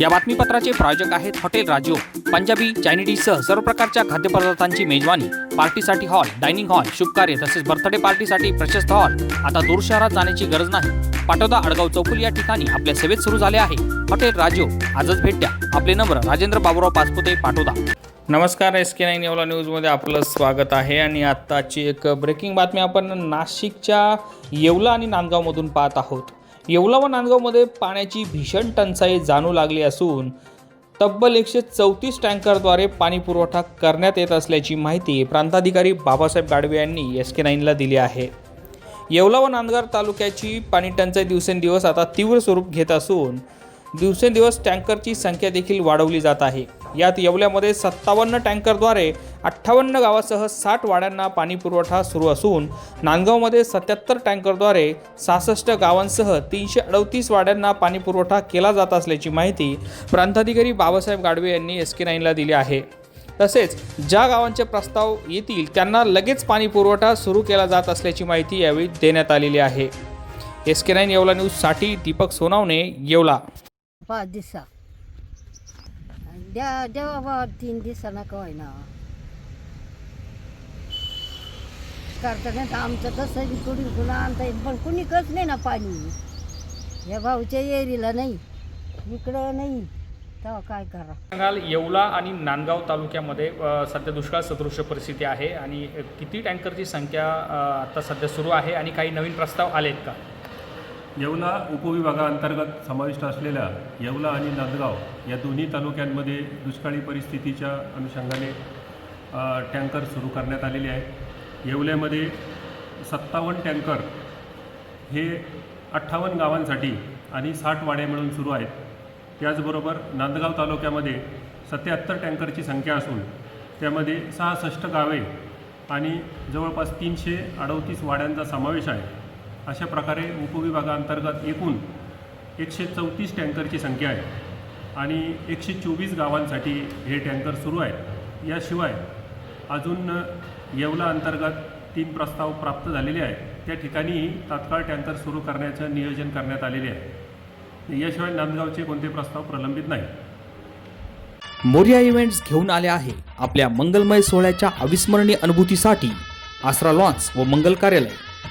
या बातमीपत्राचे प्रायोजक आहेत हॉटेल राजो. पंजाबी चायनीडीसह सर्व प्रकारच्या खाद्यपदार्थांची मेजवानी. पार्टीसाठी हॉल डायनिंग हॉल शुभकार्य तसेच बर्थडे पार्टीसाठी प्रशस्त हॉल. आता दूर शहरात जाण्याची गरज नाही. पाटोदा अडगाव चौकुल या ठिकाणी आपल्या सेवेत सुरू झाले आहे. हॉटेल राजो आजच भेट द्या. आपले नंबर राजेंद्र बाबुराव पाचपुते पाटोदा. नमस्कार एस के नाईन एवला न्यूजमध्ये आपलं स्वागत आहे. आणि आत्ताची एक ब्रेकिंग बातमी आपण नाशिकच्या येवला आणि नांदगावमधून पाहत आहोत. येवला व नांदगावमध्ये पाण्याची भीषण टंचाई जाणू लागली असून तब्बल एकशे चौतीस टँकरद्वारे पाणी पुरवठा करण्यात येत असल्याची माहिती प्रांताधिकारी बाबासाहेब गाडवे यांनी एस के नाईनला दिली आहे. येवला व नांदगाव तालुक्याची पाणी टंचाई दिवसेंदिवस आता तीव्र स्वरूप घेत असून दिवसेंदिवस टँकरची संख्या देखील वाढवली जात आहे. यात येवल्यामध्ये सत्तावन्न टँकरद्वारे अठ्ठावन्न गावासह साठ वाड्यांना पाणीपुरवठा सुरू असून नांदगावमध्ये सत्याहत्तर टँकरद्वारे सहासष्ट गावांसह तीनशे अडतीस वाड्यांना पाणीपुरवठा केला जात असल्याची माहिती प्रांताधिकारी बाबासाहेब गाडवे यांनी एस के नाईनला दिली आहे. तसेच ज्या गावांचे प्रस्ताव येतील त्यांना लगेच पाणी पुरवठा सुरू केला जात असल्याची माहिती यावेळी देण्यात आलेली आहे. एस के नाईन येवला न्यूजसाठी दीपक सोनावणे येवला. पाच दिवसा द्या द्यावा बा तीन दिवसांना काय ना नाही तर आमचं कसं बी कुणी कुणा आणता येईल पण कुणी कच नाही ना पाणी. या भाऊच्या एरीला नाही इकडं नाही. तेव्हा काय करा? सांगाल येवला आणि नांदगाव तालुक्यामध्ये सध्या दुष्काळ सदृश्य परिस्थिती आहे आणि किती टँकरची संख्या आता सध्या सुरू आहे आणि काही नवीन प्रस्ताव आलेत का? येवला उपविभागाअंतर्गत समाविष्ट असलेल्या येवला आणि नांदगाव या दोन्ही तालुक्यांमध्ये दुष्काळी परिस्थितीच्या अनुषंगाने टँकर सुरू करण्यात आलेले आहेत. येवल्यामध्ये सत्तावन्न टँकर हे अठ्ठावन्न गावांसाठी आणि साठ वाड्या मिळून सुरू आहेत. त्याचबरोबर नांदगाव तालुक्यामध्ये सत्याहत्तर टँकरची संख्या असून त्यामध्ये सहासष्ट गावे आणि जवळपास तीनशे अडतीस वाड्यांचा समावेश आहे. अशा प्रकारे उपविभागाअंतर्गत एकूण एकशे चौतीस टँकरची संख्या आहे आणि एकशे चोवीस गावांसाठी हे टँकर सुरू आहेत. याशिवाय अजून येवला अंतर्गत तीन प्रस्ताव प्राप्त झालेले आहेत. त्या ठिकाणीही तात्काळ टँकर सुरू करण्याचं नियोजन करण्यात आलेले आहे. याशिवाय नांदगावचे कोणते प्रस्ताव प्रलंबित नाही. मोर्या इव्हेंट्स घेऊन आले आहे आपल्या मंगलमय सोहळ्याच्या अविस्मरणीय अनुभूतीसाठी आसरा लॉन्स व मंगल कार्यालय.